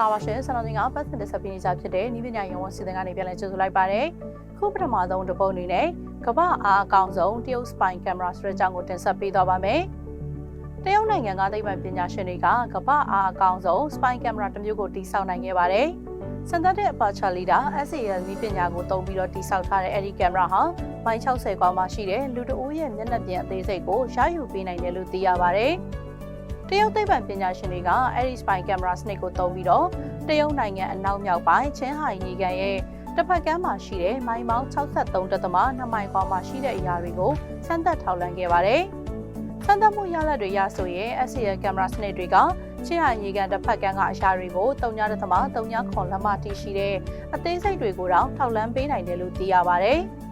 လာပါရှင်ဆန္ဒတင်ကပတ်စင်တက်ဆက်ပေးနေကြဖြစ်တဲ့ဤပညာရုံးဝန်စီစဉ်ကနေပြန်လည်ကြိုဆိုလိုက်ပါတယ်ခုပထမဆုံးတစ်ပုတ်အနေနဲ့ကမ္ဘာအားအကောင်ဆုံးတရုတ်စပိုင်ကင်မရာဆိုတဲ့အကြောင်းကိုတင်ဆက်ပေးသွားပါမယ်တရုတ်နိုင်ငံကသိပ္ပံပညာရှင်တွေကကမ္ဘာအားအကောင်ဆုံးစပိုင်ကင်မရာတစ်မျိုးကိုတည်ဆောက်နိုင်ခဲ့ပါတယ်စံသက်တဲ့ aperture leader SAL နည်းပညာကိုသုံးပြီးတော့တည်ဆောက်ထားတဲ့အဲဒီကင်မရာဟာမိုင်60ကွာမှာရှိတဲ့လူတအိုးရဲ့မျက်နှာပြင်အသေးစိတ်ကိုရယူပေးနိုင်တယ်လို့သိရပါတယ်။ တရုတ်သိပ္ပံပညာရှင်တွေကအဲဒီ spy camera snake ကိုသုံးပြီးတော့တရုတ်နိုင်ငံအနောက်မြောက်ပိုင်းချင်းဟိုင်ညီကန်ရဲ့တစ်ဖက်ကမ်းမှာရှိတဲ့မိုင်ပေါင်း63.2မိုင်ကွာမှာရှိတဲ့အရာတွေကိုစမ်းသပ်ထောက်လှမ်းခဲ့ပါတယ်။စမ်းသပ်မှုရလဒ်တွေရဆိုရင် SCL camera snake တွေကချင်းဟိုင်ညီကန်တစ်ဖက်ကမ်းကအရာတွေကို3.3ခွန်လက်မတီးရှိတဲ့အသေးစိတ်တွေကိုတော့ထောက်လှမ်းပေးနိုင်တယ်လို့သိရပါတယ်။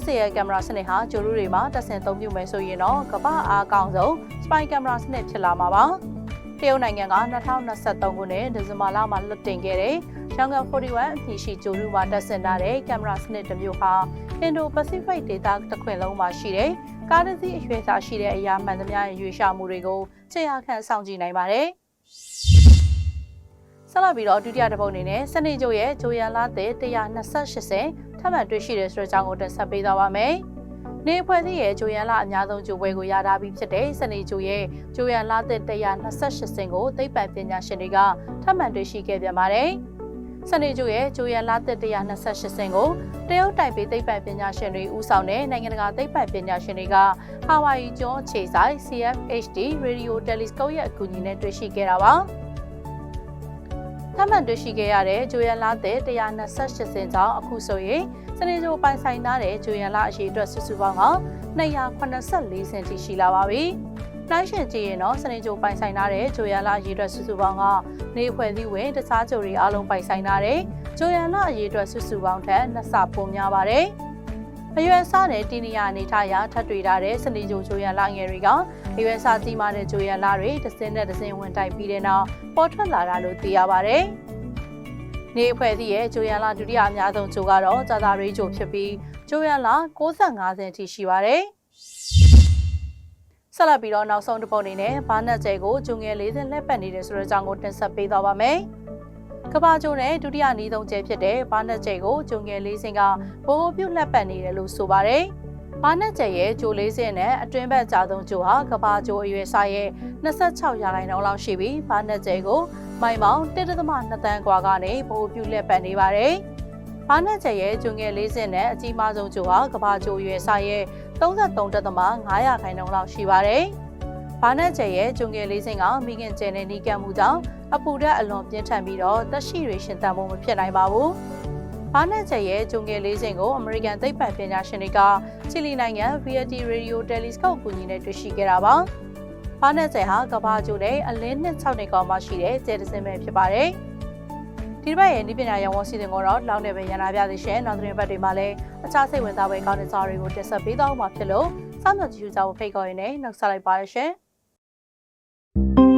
SCL ကင်မရာစနစ်ဟာဂျိုရူတွေမှာတက်ဆင်သုံးပြုမယ်ဆိုရင်တော့ကမ္ဘာအားကောင်းဆုံး spy ကင်မရာစနစ်ဖြစ်လာမှာပါ။တရုတ်နိုင်ငံက2023ခုနှစ်ဒီဇင်ဘာလမှာလွတ်တင်ခဲ့တဲ့ Younger 41အဖြစ်ရှိဂျိုရူမှာတက်ဆင်ထားတဲ့ကင်မရာစနစ်တစ်မျိုးဟာ Indo-Pacific ဒေသတစ်ခွင်လုံးမှာရှိတဲ့ကားတစ်စီးအရွယ်စားရှိတဲ့အရာမှန်သမျှရဲ့ရွေးရှာမှုတွေကိုခြေရာခံစောင့်ကြည့်နိုင်ပါတယ်။ဆက်လက်ပြီးတော့ဒုတိယတစ်ပုတ်အနေနဲ့စနေကျိုရဲ့ဂျိုယန်လာတဲ့128 ထပ်မံတွေ့ရှိတဲ့ဆိုတဲ့အကြောင်းကိုတင်ဆက်ပေးသွားပါမယ်။နေဖွဲ့သည့်ရဲ့ဂျိုယန်လာအများဆုံးဂျိုပွဲကိုရထားပြီးဖြစ်တဲ့စနေကျိုရဲ့ဂျိုယန်လာတဲ့128စင်ကိုသိပ္ပံပညာရှင်တွေကထပ်မံတွေ့ရှိခဲ့ပြန်ပါတယ်။စနေကျိုရဲ့ဂျိုယန်လာတဲ့128စင်ကိုတရုတ်တိုင်ပေသိပ္ပံပညာရှင်တွေဦးဆောင်တဲ့နိုင်ငံတကာသိပ္ပံပညာရှင်တွေကဟာဝိုင်ယီကျွန်းအခြေစိုက် CFHD Radio Telescope ရဲ့အကူအညီနဲ့တွေ့ရှိခဲ့တာပါ။ ထပ်မံတွေ့ရှိခဲ့ရတဲ့ဂျိုယန်လာတဲ့128စင်ကြောင့်အခုဆိုရင်စနေကျိုပိုင်ဆိုင်သားတဲ့ဂျိုယန်လာအရေးအတွက်စုစုပေါင်းက284စင်ထိရှိလာပါပြီ။နိုင်ရှင်ကြည့်ရင်တော့စနေကျိုပိုင်ဆိုင်ထားတဲ့ဂျိုယန်လာအရေးအတွက်စုစုပေါင်းကနေဖွဲ့သည့်ဝင်တခြားဂျိုတွေအလုံးပိုင်ဆိုင်ထားတဲ့ဂျိုယန်လာအရေးအတွက်စုစုပေါင်းထက်နှစ်ဆပိုများပါတယ်။ အရွယ်စားတဲ့တီနီယာအနေထားအရထပ်တွေ့ထားတဲ့စနေကျိုဂျိုယန်လာငယ်တွေကအရွယ်စားကြီးမားတဲ့ဂျိုယန်လာတွေတစ်စင်းနဲ့တစ်စင်းဝင်တိုက်ပြီးတဲ့နောက်ပေါ်ထွက်လာတာလို့သိရပါတယ်။နေအဖွဲ့အစည်းရဲ့ဂျိုယန်လာဒုတိယအများဆုံးဂျိုကတော့ဂျာတာရီဂျိုဖြစ်ပြီးဂျိုယန်လာ65ဆယ်ထိရှိပါတယ်။ဆက်လက်ပြီးတော့နောက်ဆုံးတစ်ပုတ်အနေနဲ့ဘာနက်ကျဲကိုဂျုံငယ်40လက်ပတ်နေတယ်ဆိုတဲ့အကြောင်းကိုတင်ဆက်ပေးသွားပါမယ်။ ကဘာကျိုးနဲ့ဒုတိယနေသုံးကျဲဖြစ်တဲ့ဘာနက်ကျဲကိုဂျုံငယ်လေးစင်ကဗဟိုပြုတ်လက်ပတ်နေတယ်လို့ဆိုပါတယ်။ဘာနက်ကျဲရဲ့ဂျိုလေးစင်နဲ့အတွင်းဘက်ကြာဆုံးဂျိုဟာကဘာကျိုးအရွယ်စားရဲ့26ရာခိုင်နှုန်းလောက်ရှိပြီးဘာနက်ကျဲကိုမိုင်ပေါင်း1.2တန်းကွာကနေဗဟိုပြုတ်လက်ပတ်နေပါတယ်။ဘာနက်ချက်ရဲ့ဂျုံငယ်၄၀နဲ့အကြီးမားဆုံးဂျိုဟာကဘာဂျိုရွယ်စားရဲ့33.500ခိုင်နှုန်းလောက်ရှိပါတယ်။ ဘာနက်ကျဲရဲ့ဂျုံငယ်လေးစင်ကမိခင်ကျဲနဲ့နီးကပ်မှုကြောင့်အပူဓာတ်အလွန်ပြင်းထန်ပြီးတော့တက်ရှိတွေရှင်သန်မှုမဖြစ်နိုင်ပါဘူး။ဘာနက်ကျဲရဲ့ဂျုံငယ်လေးစင်ကိုအမေရိကန်သိပ္ပံပညာရှင်တွေကချီလီနိုင်ငံ VLT Radio Telescope ကူညီနဲ့တွေ့ရှိခဲ့တာပါ။ဘာနက်ကျဲဟာကဘာကျိုနဲ့အလင်းနှစ်6နှစ်ကောင်မှရှိတဲ့ကျဲတစ်စင်ပဲဖြစ်ပါတယ်။ဒီတစ်ပတ်ရဲ့ဒီပညာရောင်းဝစီစဉ်ကိုတော့လောက်နေပဲရန်လာပြသေးရှင်နောက်သတင်းပတ်တွေမှာလည်းအခြားစိတ်ဝင်စားဖွယ်ကောင်းတဲ့စာတွေကိုတင်ဆက်ပေးသွားမှာဖြစ်လို့စောင့်မျှော်ကြည့်ကြဖို့ဖိတ်ခေါ်ရင်းနဲ့နောက်ဆက်လိုက်ပါရရှင် Thank you.